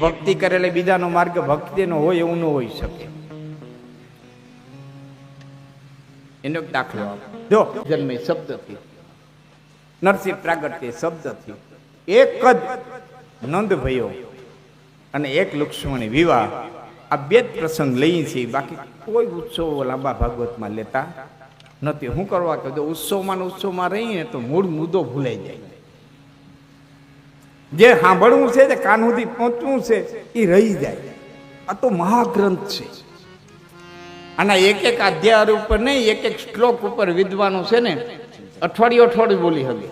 ભક્તિ કરેલે બીજાનો માર્ગ ભક્તિનો હોય એવું ન હોઈ શકે. એનો દાખલો જો. જન્મે શબ્દથી નરસિંહ પ્રાગટ્ય શબ્દથી એક જ નંદ ભયો અને એક લુક્ષ્મણી વિવાહ. આ બે જ પ્રસંગ લઈએ છીએ બાકી કોઈ ઉત્સવો લાંબા ભાગવતમાં લેતા નથી. શું કરવા કે જો ઉત્સવમાં ને ઉત્સવમાં રહીએ તો મૂળ મુદ્દો ભૂલાઈ જાય. જે સાંભળવું છે, જે કાન સુધી પહોંચવું છે, એ રહી જાય. આ તો મહાગ્રંથ છે. આના એક એક અધ્યાય ઉપર નહીં, એક એક શ્લોક ઉપર વિદ્વાનો છે ને, અઠવાડિયું અઠવાડિયું બોલી હવે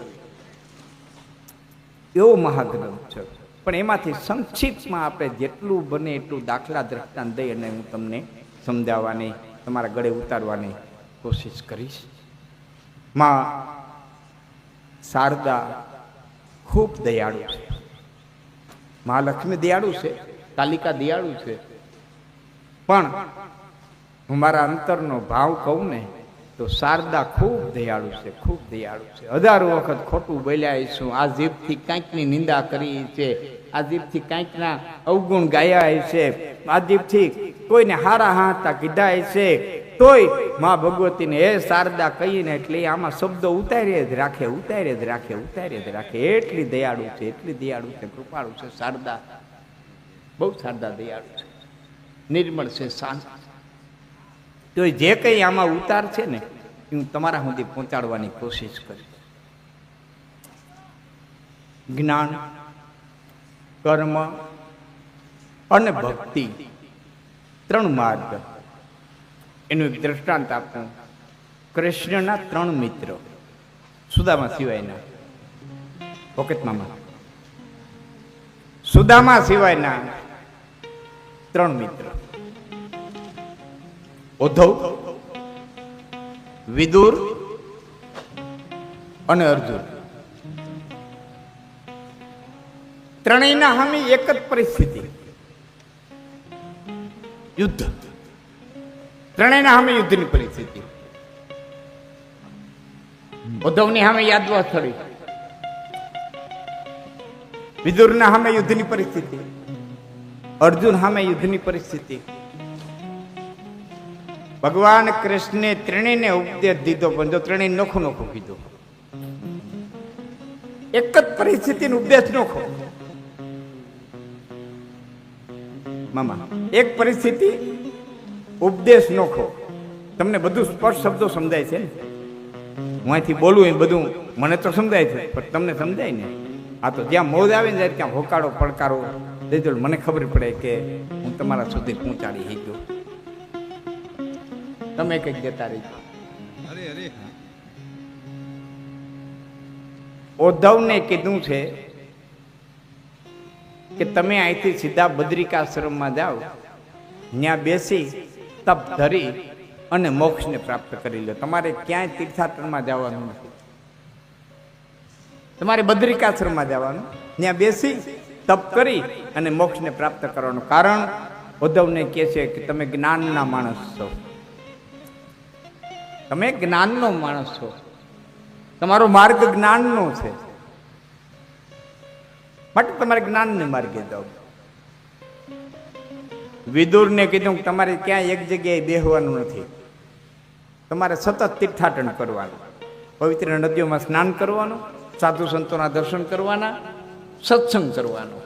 એવો મહાગ્રંથ છે. પણ એમાંથી સંક્ષિપ્તમાં આપણે જેટલું બને એટલું દાખલા દ્રષ્ટાંત દઈ અને હું તમને સમજાવવાની, તમારા ગળે ઉતારવાની કોશિશ કરીશ. માં શારદા ખૂબ દયાળુ છે. મહાલક્ષ્મી દયાળુ છે. કાલિકા દયાળુ છે. પણ હું મારા અંતરનો ભાવ કહું ને તો શારદા ખૂબ દયાળુ છે ખૂબ દયાળુ છે. હજારો વખત ખોટું બોલ્યા છું. આ જીભથી કાંઈકની નિંદા કરી છે. આ જીભથી કાંઈકના અવગુણ ગાયા છે. આ જીભથી કોઈને હારા હાતા કીધા છે. તોય મા ભગવતીને એ શારદા કહીને એટલે આમાં શબ્દો ઉતારીએ જ રાખે ઉતારે જ રાખે ઉતારે જ રાખે. એટલી દયાળુ છે, એટલી દયાળુ છે, કૃપાળુ છે, શારદા. બહુ શારદા દયાળુ છે. નિર્મળ છે, શાંત. તો જે કંઈ આમાં ઉતાર છે ને, એ હું તમારા સુધી પહોંચાડવાની કોશિશ કરીશ. જ્ઞાન, કર્મ અને ભક્તિ. ત્રણ માર્ગ. એનું એક દ્રષ્ટાંત આપું કૃષ્ણના ત્રણ મિત્ર. સુદામા સિવાયના. પોકેટ સુદામા સિવાયના ત્રણ મિત્ર. ઉદ્ધવ, વિદુર અને અર્જુન. ત્રણેયના હામી એક જ પરિસ્થિતિ. યુદ્ધ. ત્રણેયના સામે યુદ્ધની પરિસ્થિતિ. ઉદ્ધવની સામે યાદવા સ્થળી વિદુરના સામે યુદ્ધની પરિસ્થિતિ. અર્જુન સામે યુદ્ધની પરિસ્થિતિ. ભગવાન કૃષ્ણે ત્રણેયને ઉપદેશ દીધો, પણ જો ત્રણેય નોખો નોખો કીધો. એક જ પરિસ્થિતિનો ઉપદેશ નોખો. મામા, એક પરિસ્થિતિ ઉપદેશ નોખો તમને બધું સ્પષ્ટ શબ્દો સમજાય છે ને? હું અહીંથી બોલું એ બધું મને તો સમજાય છે પણ તમને સમજાય ને? આ તો જ્યાં મોજ આવે ને ત્યાં હોકાળો પડકારો દેજો મને ખબર પડે કે હું તમારા સુધી પહોંચાડી શક્યો. તમે કંઈક જતા રહી અરે અરે ઉદ્ધવને કીધું છે કે તમે અહીંથી સીધા બદ્રિકાશ્રમમાં જાઓ. ત્યાં બેસી તપ ધરી અને મોક્ષને પ્રાપ્ત કરી લો. તમારે ક્યાંય તીર્થાટનમાં જવાનું નથી. તમારે બદ્રિકાશ્રમમાં જવાનું. ત્યાં બેસી તપ કરી અને મોક્ષને પ્રાપ્ત કરવાનું. કારણ ઉદ્ધવને કહે છે કે તમે જ્ઞાનના માણસ છો. તમે જ્ઞાનનો માણસ છો. તમારો માર્ગ જ્ઞાનનો છે. માટે તમારે જ્ઞાનને માર્ગે જાઓ. વિદુરને કીધું કે તમારે ક્યાંય એક જગ્યાએ બેહવાનું નથી. તમારે સતત તીર્થાટન કરવાનું. પવિત્ર નદીઓમાં સ્નાન કરવાનું, સાધુ સંતોના દર્શન કરવાના, સત્સંગ કરવાનો.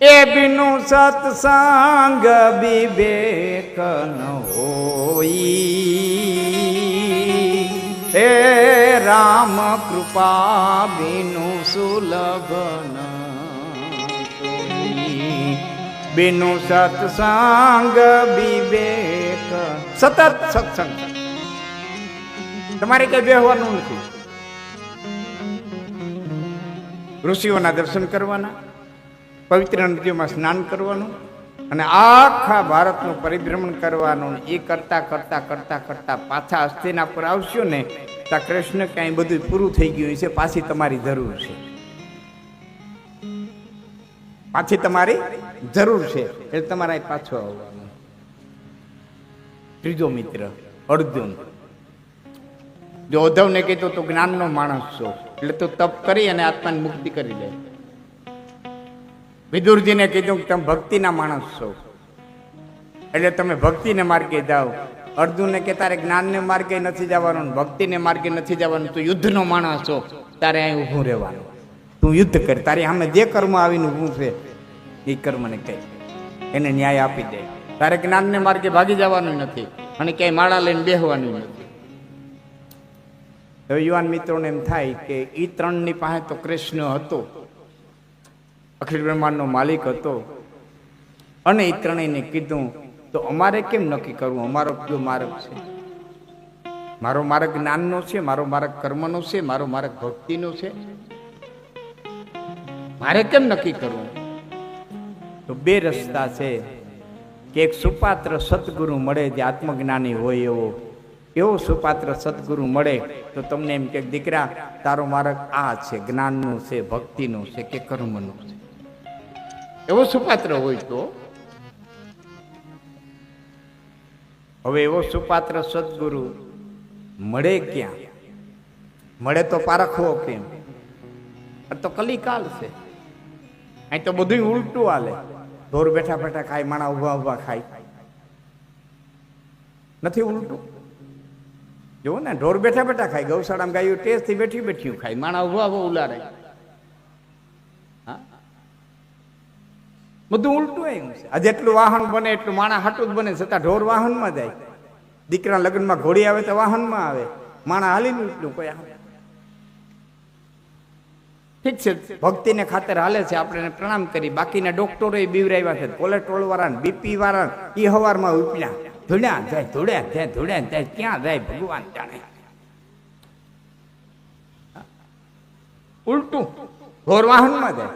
એ બીનું સત્સંગ વિવેક ન હોઈ હે રામ કૃપા બિનુ સુલભ બિનુ સત્સંગ વિવેક. સતત સત્સંગ તમારે કઈ બેહવાનું નથી. ઋષિઓના દર્શન કરવાના, પવિત્ર નદીઓમાં સ્નાન કરવાનું અને આખા ભારતનું પરિભ્રમણ કરવાનું. એ કરતા કરતા કરતા કરતા પાછા હસ્તિના પર આવશો ને, ત્યાં કૃષ્ણ કાંઈ બધું પૂરું થઈ ગયું છે પાછી તમારી જરૂર છે. પાછી તમારી જરૂર છે. એટલે તમારે પાછો આવવાનું. ત્રીજો મિત્ર, અર્જુન. જો ઉદ્ધવને કીધું તું જ્ઞાનનો માણસ છો, એટલે તું તપ કરી અને આત્માની મુક્તિ કરી લે. વિદુરજીને કીધું કે તમે ભક્તિના માણસ છો. એટલે તમે ભક્તિને માર્ગે જાઓ. અર્જુનને કે તારે જ્ઞાનને માર્ગે નથી જવાનું ભક્તિને માર્ગે નથી જવાનું, તું યુદ્ધનો માણસ છો, તારે અહીં ઊભું રહેવાનું. તું યુદ્ધ કર. તારી સામે જે કર્મ આવીને ઊભું છે એ કર્મને કહે. એને ન્યાય આપી દે. તારે જ્ઞાનને માર્ગે ભાગી જવાનું નથી અને ક્યાંય માળા લઈને બેહવાનું નથી. હવે યુવાન મિત્રોને એમ થાય કે એ ત્રણની પાસે તો કૃષ્ણ હતો, અખિલ બ્રહ્માંડનો માલિક હતો. અને એ ત્રણેયને કીધું, તો અમારે કેમ નક્કી કરવું? અમારો કયો માર્ગ છે? મારો માર્ગ જ્ઞાનનો છે, મારો માર્ગ કર્મનો છે, મારો માર્ગ ભક્તિનો છે? મારે કેમ નક્કી કરવું? તો બે રસ્તા છે. કે એક સુપાત્ર સદગુરુ મળે જે આત્મજ્ઞાની હોય એવો. એવો સુપાત્ર સદગુરુ મળે તો તમને એમ કે, દીકરા, તારો માર્ગ આ છે, જ્ઞાનનું છે, ભક્તિનું છે કે કર્મનું છે? એવો સુપાત્ર હોય તો. હવે એવો સુપાત્ર સદગુરુ મળે ક્યાં? મળે તો પારખવો કેમ? તો કલિકાલ છે. અહીં તો બધું ઉલટું હાલે. ઢોર બેઠા બેઠા ખાય, માણા ઊભા ઊભા ખાય. નથી ઉલટું? જુઓ ને, ઢોર બેઠા બેઠા ખાય, ગૌશાળામાં ગાયું ટેસ્ટથી બેઠી બેઠી ખાય, માણા ઊભા ઊભા ઉલારે. બધું ઉલટું એમ છે. આ જેટલું વાહન બને એટલું માણા હાટું જ બને, છતાં ઢોર વાહનમાં જાય. દીકરા લગ્નમાં ઘોડી આવે તો વાહનમાં આવે. માણા હાલીને ઉલટું કોઈ આવે. ઠીક છે. ભક્તિને ખાતર હાલે છે, આપણે પ્રણામ કરી. બાકીના ડોક્ટરો બીવરાવ્યા છે. કોલેસ્ટ્રોલ વાળા બીપી વાળા એ હવારમાં ઉપડ્યા. ધૂળ્યા જાય ધૂળ્યા જાય ધૂળ્યા જાય. ક્યાં જાય? ભગવાન જાણે. ઉલટું. ઘોર વાહનમાં જાય.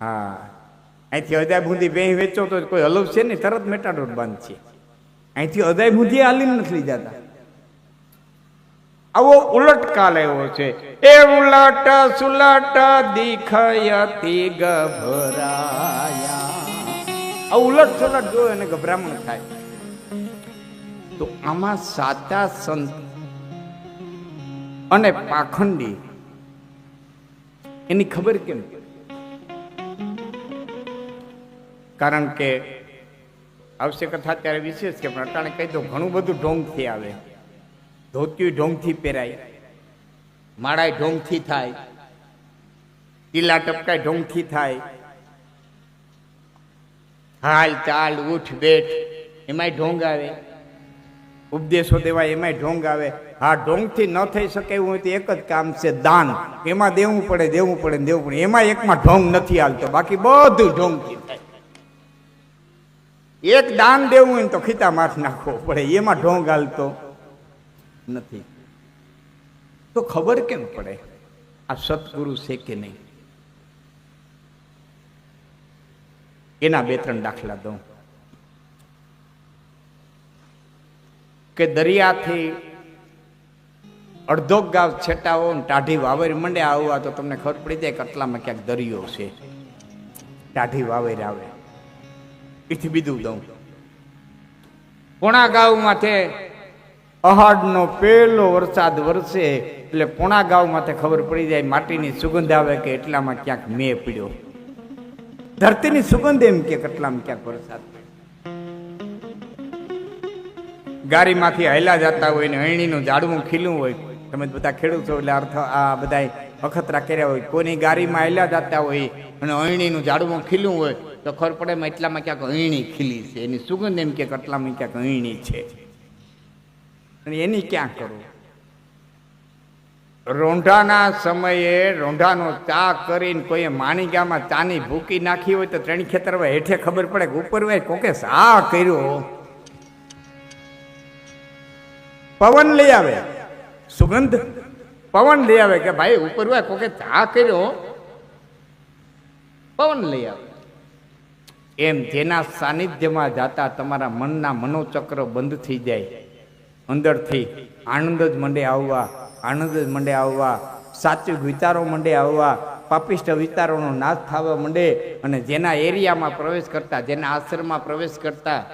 હા. અહીંથી અદાય બુંદી બે વેચો તો કોઈ હલવ છે ને તરત મેટાડોર બંધ છે. અહીંથી અદાય બુંદી હાલીને નથી જતા આવો ઉલટ કાલ આવ્યો છે. એ ઉલટ સુલટ દીખયતી ગભરાયા. આ ઉલટ સુલટ જોયો એને ગભરામણ થાય, તો આમાં સાચા સંત અને પાખંડી, એની ખબર કેમ? કારણ કે આવશે કથા ત્યારે વિશેષ કે પણ અટાણે કહી દો ઘણું બધું ઢોંગથી આવે. ધોતિયું ઢોંગથી પહેરાય. માળાય ઢોંગથી થાય. ટીલા ટપકાય ઢોંગથી થાય. હાલ ચાલ ઉઠ બેઠ, એમાંય ઢોંગ આવે. ઉપદેશો દેવાય, એમાંય ઢોંગ આવે. હા, ઢોંગથી ન થઈ શકે એવું હોય તો એક જ કામ છે, દાન. એમાં દેવું પડે દેવું પડે ને દેવું પડે. એમાં એકમાં ઢોંગ નથી હાલતો. બાકી બધું ઢોંગથી થાય. એક દાન દેવું હોય ને તો ખીતા માથ નાખવો પડે. એમાં ઢોંગ હાલતો. નથી. તો ખબર કેમ પડે? આ સદગુરુ છે કે નહીં? એના બે ત્રણ દાખલા દઉં. કે દરિયાથી અડધો ગાવ છેટાવો ટાઢી વાવેર મંડે આવવા તો તમને ખબર પડી જાય કે આટલામાં ક્યાંક દરિયો છે. ટાઢી વાવેર આવે. એથી બીજું દઉં. કોણા ગાવમાં માથે અહાડનો પેલો વરસાદ વરસે, એટલે પોણા ગાવ માથે ખબર પડી જાય, માટીની સુગંધ આવે કે એટલામાં ક્યાંક મેં પીડ્યો. ધરતીની સુગંધ એમ કે કેટલામાં ક્યાંક વરસાદ ગારીમાંથી હૈલા જતા હોય ને અણીનું ઝાડવું ખીલું હોય, તમે બધા ખેડૂતો એટલે અર્થ આ બધા અખતરા કર્યા હોય. કોની ગારીમાં હૈલા જતા હોય અને અણીનું ઝાડવું ખીલું હોય, તો ખબર પડે એટલામાં ક્યાંક અણી ખીલી છે. એની સુગંધ એમ કે કેટલામાં ક્યાંક અણી છે. અને એની ક્યાં કરવું રોંઢાના સમયે રોંઢાનો ચા કરીને કોઈએ માણીગામાં ચાની ભૂકી નાખી હોય તો ત્રણ ખેતરમાં હેઠે ખબર પડે કે ઉપર હોય, કોકે સા કર્યો? પવન લઈ આવે. સુગંધ? પવન લઈ આવે કે ભાઈ ઉપર હોય, કોકે ચા કર્યો? પવન લઈ આવે. એમ જેના સાનિધ્યમાં જાતા તમારા મનના મનોચક્ર બંધ થઈ જાય. અંદરથી આનંદ જ મંડે આવવા, આનંદ જ મંડે આવવા, સાત્વિક વિચારો મંડે આવવા, પાપિષ્ટ વિચારોનો નાશ થવા મંડે અને જેના એરિયામાં પ્રવેશ કરતા, જેના આશ્રમમાં પ્રવેશ કરતા,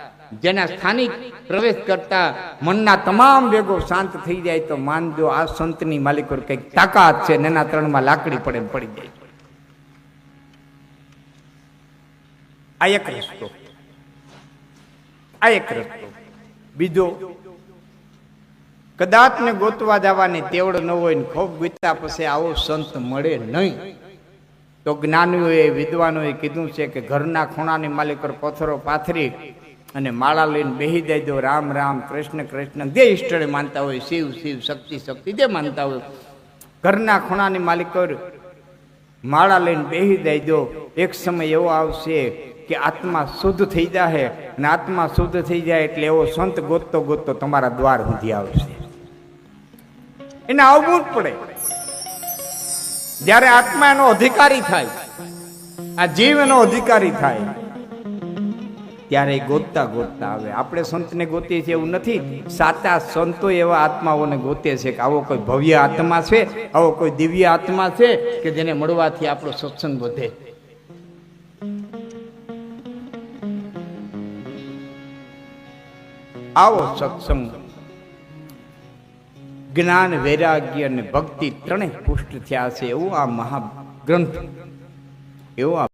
જેના સ્થાનિક પ્રવેશ કરતા મનના તમામ વેગો શાંત થઈ જાય તો માનજો આ સંતની માલિકો કંઈક તાકાત છે ને એના ત્રણમાં લાકડી પડે પડી જાય. આ એક રસ્તો. આ એક રસ્તો. બીજો કદાચ ને ગોતવા જવાની તેવડ ન હોય ને ખૂબ ગીતા પછી આવો સંત મળે નહીં. તો જ્ઞાનીઓએ, વિદ્વાનોએ કીધું છે કે ઘરના ખૂણાની માલિક પર પથ્થરો પાથરી અને માળા લઈને બેહી જાય દો રામ રામ, કૃષ્ણ કૃષ્ણ, જે ઈષ્ટળે માનતા હોય, શિવ શિવ, શક્તિ શક્તિ, જે માનતા હોય. ઘરના ખૂણાની માલિક પર માળા લઈને બેહી જાય દો એક સમય એવો આવશે કે આત્મા શુદ્ધ થઈ જાય અને આત્મા શુદ્ધ થઈ જાય એટલે એવો સંત ગોતતો ગોતતો તમારા દ્વાર સુધી આવશે. એને આવવું જ પડે. જ્યારે આત્મા એનો અધિકારી થાય, આ જીવ એનો અધિકારી થાય, ત્યારે ગોતતા ગોતતા આવે. આપણે સંતને ગોતીએ છીએ એવું નથી. સાચા સંતો એવા આત્માઓને ગોતે છે કે આવો કોઈ ભવ્ય આત્મા છે, આવો કોઈ દિવ્ય આત્મા છે કે જેને મળવાથી આપણો સત્સંગ વધે. આવો સત્સંગ. જ્ઞાન વૈરાગ્ય અને ભક્તિ ત્રણેય પુષ્ટ થયા છે. એવું આ મહાગ્રંથ એવો આ